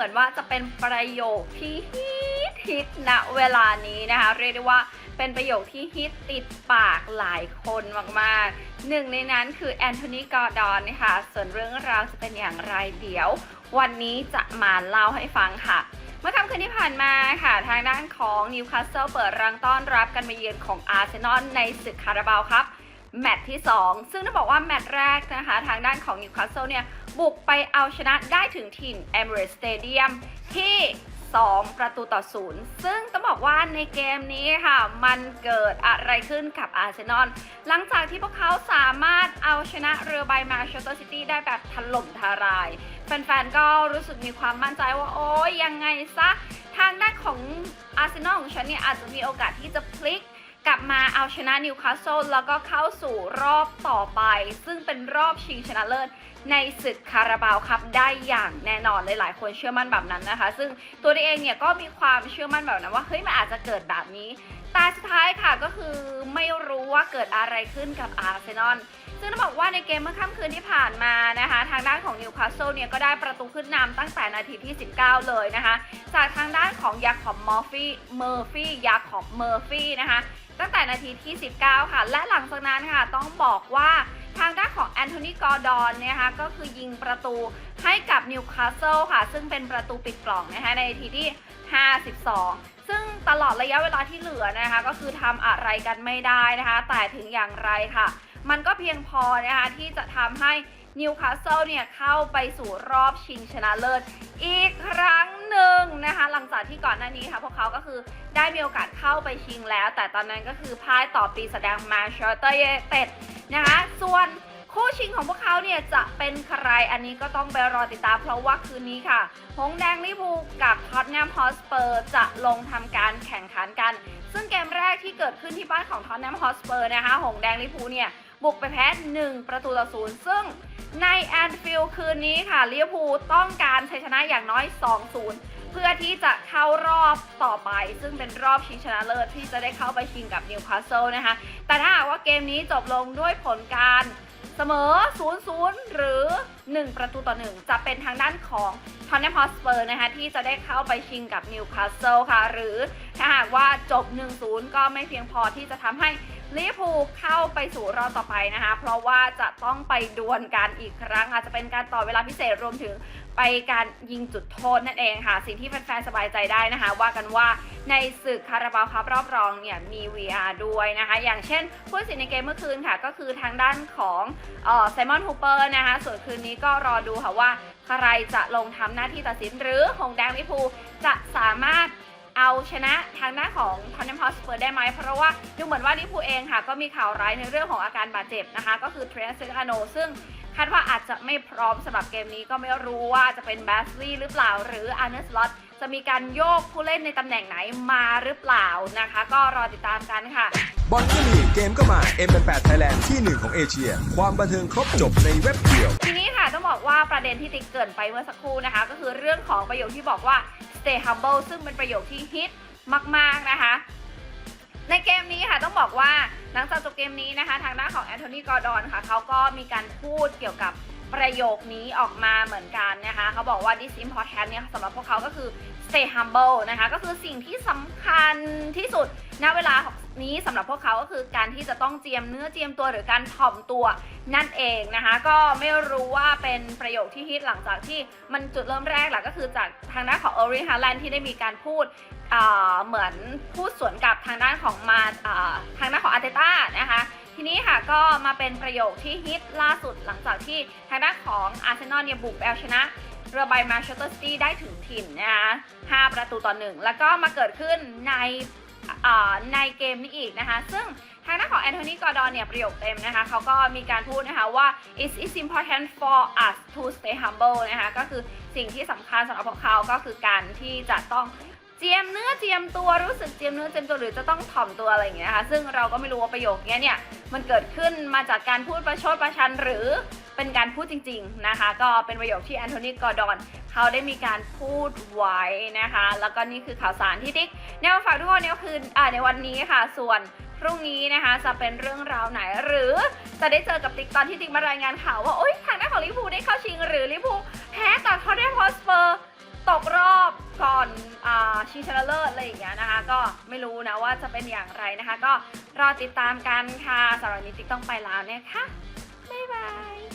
มือนว่าจะเป็นประโยคที่ฮิตฮิตณเวลานี้นะคะ เรียกได้ว่าเป็นประโยคที่ฮิตติดปากหลายคนมากๆ หนึ่งในนั้นคือแอนโทนีกอร์ดอนนะคะ ส่วนเรื่องราวจะเป็นอย่างไรเดี๋ยว วันนี้จะมาเล่าให้ฟังค่ะ เมื่อค่ำคืนที่ผ่านมาค่ะ ทางด้านของนิวคาสเซิลเปิดรังต้อนรับกันมาเยือนของอาร์เซนอลในศึกคาราบาวครับ แมตช์ที่ 2 ซึ่งต้องบอกว่าแมตช์แรกนะคะ ทางด้านของนิวคาสเซิลเนี่ย บุกไปเอาชนะได้ถึงถิ่น Emirates Stadium ที่ 2 ประตูต่อศูนย์ซึ่งต้องบอกว่าในเกมนี้ค่ะ มันเกิดอะไรขึ้นกับอาร์เซนอลหลังจากที่พวกเขาสามารถเอาชนะเรือใบมาเชสเตอร์ซิตี้ได้แบบถล่มทลาย แฟนๆ ก็รู้สึกมีความมั่นใจว่าโอ้ยยังไงซะ ทางด้านของอาร์เซนอลของฉันเนี่ยอาจจะมีโอกาสที่จะพลิก กลับมาเอาชนะนิวคาสเซิลแล้วก็เข้าสู่รอบต่อไป ซึ่งเป็นรอบชิงชนะเลิศในศึกคาราบาวครับได้อย่างแน่นอนหลายๆคนเชื่อมั่นแบบนั้นนะคะ ซึ่งตัวเองเนี่ยก็มีความเชื่อมั่นแบบนั้นว่าเฮ้ยมันอาจจะเกิดแบบนี้แต่สุดท้ายค่ะก็คือไม่รู้ว่าเกิดอะไรขึ้นกับอาร์เซนอลซึ่งต้องบอกว่าในเกมเมื่อค่ำคืนที่ผ่านมานะคะ ทางด้านของนิวคาสเซิลเนี่ยก็ได้ประตูขึ้นนำตั้งแต่นาทีที่ 19 เลยนะคะ จากทางด้านของยาขอบมอร์ฟี่เมอร์ฟี่ยาขอบเมอร์ฟี่นะคะ ตั้งแต่นาทีที่ 19 ค่ะ และหลังจากนั้นค่ะต้องบอกว่าทางด้านของแอนโทนีกอร์ดอนเนี่ยนะคะก็คือยิงประตูให้กับนิวคาสเซิลค่ะ ซึ่งเป็นประตูปิดกล่องนะคะในนาทีที่ 52 ซึ่งตลอดระยะเวลาที่เหลือนะคะ ก็คือทำอะไรกันไม่ได้นะคะ แต่ถึงอย่างไรค่ะ มันก็เพียงพอนะคะที่จะทำให้นิวคาสเซิลเนี่ยเข้าไปสู่รอบชิงชนะเลิศอีกครั้ง นึ่งนะคะ หลังจากที่ก่อนหน้านี้ค่ะพวกเขาก็คือได้มีโอกาสเข้าไปชิงแล้ว แต่ตอนนั้นก็คือพ่ายต่อปีแสดงมาเชอร์เตอร์เยเต็ดนะคะส่วนคู่ชิงของพวกเขาเนี่ยจะเป็นใครอันนี้ก็ต้องไปรอติดตามเพราะว่าคืนนี้ค่ะ หงแดงลิเวอร์พูกับท็อตแนมฮอสเปอร์จะลงทำการแข่งขันกัน ซึ่งเกมแรกที่เกิดขึ้นที่บ้านของท็อตแนมฮอสเปอร์นะคะ หงแดงลิเวอร์พูเนี่ยบุกไปแพ้ 1 ประตูต่อศูนย์ซึ่ง ในแอนฟิลด์คืนนี้ค่ะลิเวอร์พูลต้องการชัยชนะอย่างน้อย 2-0 เพื่อที่จะเข้ารอบต่อไป ซึ่งเป็นรอบชิงชนะเลิศที่จะได้เข้าไปชิงกับนิวคาสเซิลนะคะ แต่ถ้าหากว่าเกมนี้จบลงด้วยผลการเสมอ 0-0 หรือ 1 ประตูต่อ 1 จะเป็นทางด้านของทอนเนมฮอสเปอร์นะคะที่จะได้เข้าไปชิงกับนิวคาสเซิลค่ะ หรือถ้าหากว่าจบ 1-0 ก็ไม่เพียงพอที่จะทำให้ ลิเวอร์พูลเข้าไปสู่รอบต่อไปนะคะ เพราะว่าจะต้องไปดวลกันอีกครั้ง อาจจะเป็นการต่อเวลาพิเศษรวมถึงไปการยิงจุดโทษนั่นเองค่ะ สิ่งที่แฟนๆสบายใจได้นะคะ ว่ากันว่าในศึกคาราบาวครับรอบรองเนี่ยมี VR ด้วยนะคะ อย่างเช่นผู้สินในเกมเมื่อคืนค่ะ ก็คือทางด้านของไซมอนฮูเปอร์นะคะ ส่วนคืนนี้ก็รอดูค่ะว่าใครจะลงทำหน้าที่ตัดสินหรือหงแดงลิพูจะสามารถเอาชนะทางด้านของ ปอร์ได้ไหมเพราะว่าดูเหมือนว่าลิเวอร์พูลเองค่ะก็มีข่าวร้ายในเรื่องของอาการบาดเจ็บนะคะ ก็คือเทรนซ์เซกาโนซึ่งคาดว่าอาจจะไม่พร้อมสำหรับเกมนี้ก็ไม่รู้ว่าจะเป็นแบสลีย์หรือเปล่า หรืออาร์เนสลอตจะมีการโยกผู้เล่นในตำแหน่งไหนมาหรือเปล่านะคะ ก็รอติดตามกันค่ะ บอลก็มีเกมก็มา M88 Thailand ที่หนึ่งของเอเชีย ความบันเทิงครบจบในเว็บเดียว ทีนี้ค่ะต้องบอกว่าประเด็นที่ติ๊กเกรินไปเมื่อสักครู่นะคะ ก็คือเรื่องของประโยคที่บอกว่า stay humble ซึ่งเป็นประโยคที่ฮิตมาก ๆ นะคะในเกมนี้ค่ะ ต้องบอกว่าหลังจากจบเกมนี้นะคะ ทางด้านของแอนโทนีกอร์ดอนค่ะเขาก็มีการพูดเกี่ยวกับ ประโยคนี้ออกมาเหมือนกันนะคะเขาบอกว่า this important เนี่ยสำหรับพวกเขาก็คือ stay humble นะคะ ก็คือสิ่งที่สำคัญที่สุดณเวลานี้สำหรับพวกเขาก็คือการที่จะต้องเจียมเนื้อเจียมตัวหรือการถ่อมตัวนั่นเองนะคะ ก็ไม่รู้ว่าเป็นประโยคที่ฮิตหลังจากที่มันจุดเริ่มแรกแหละก็คือจากทางด้านของเอริฮาแลนที่ได้มีการพูดเหมือนพูดสวนกับทางด้านของมาอ่าทางด้านของอาร์เตต้านะคะ ทีนี้ค่ะก็มาเป็นประโยคที่ฮิตล่าสุดหลังจากที่ทางด้านของอาร์เซนอลเนี่ยบุกไปเอาชนะเรือใบมาเชสเตอร์ซิตี้ได้ถึงถิ่นนะคะ5ประตูต่อหนึ่งแล้วก็มาเกิดขึ้นในในเกมนี้อีกนะคะ ซึ่งทางด้านของแอนโทนีกอร์ดอนเนี่ยประโยคเต็มนะคะเขาก็มีการพูดนะคะว่า it is important for us to stay humble นะคะก็คือสิ่งที่สำคัญสำหรับพวกเขาก็คือการที่จะต้อง เจียมเนื้อเจียมตัวรู้สึกเจียมเนื้อเจียมตัวหรือจะต้องถ่อมตัวอะไรอย่างเงี้ยนะคะซึ่งเราก็ไม่รู้ว่าประโยคเนี้ยเนี่ยมันเกิดขึ้นมาจากการพูดประชดประชันหรือเป็นการพูดจริง ๆนะคะ ก็เป็นประโยคที่แอนโทนีกอร์ดอนเขาได้มีการพูดไว้นะคะ แล้วก็นี่คือข่าวสารที่ติ๊กแนวมาฝากทุกคนเนี่ยคืออ่าในวันนี้ค่ะ ส่วนพรุ่งนี้นะคะจะเป็นเรื่องราวไหนหรือจะได้เจอกับติ๊กตอนที่ติ๊กมารายงานข่าวว่าโอ๊ยทางด้านของลิพูได้เข้าชิงหรือลิพูแพ้ต่อทอตเทนฮอสเปอร์ กรอบก่อนอชิงชนะเลิศอะไรอย่างเงี้ยนะคะ ก็ไม่รู้นะว่าจะเป็นอย่างไรนะคะ ก็รอติดตามกันค่ะสำหรับนนี้ติ๊กต้องไปแล้วนะคะบ๊ายบาย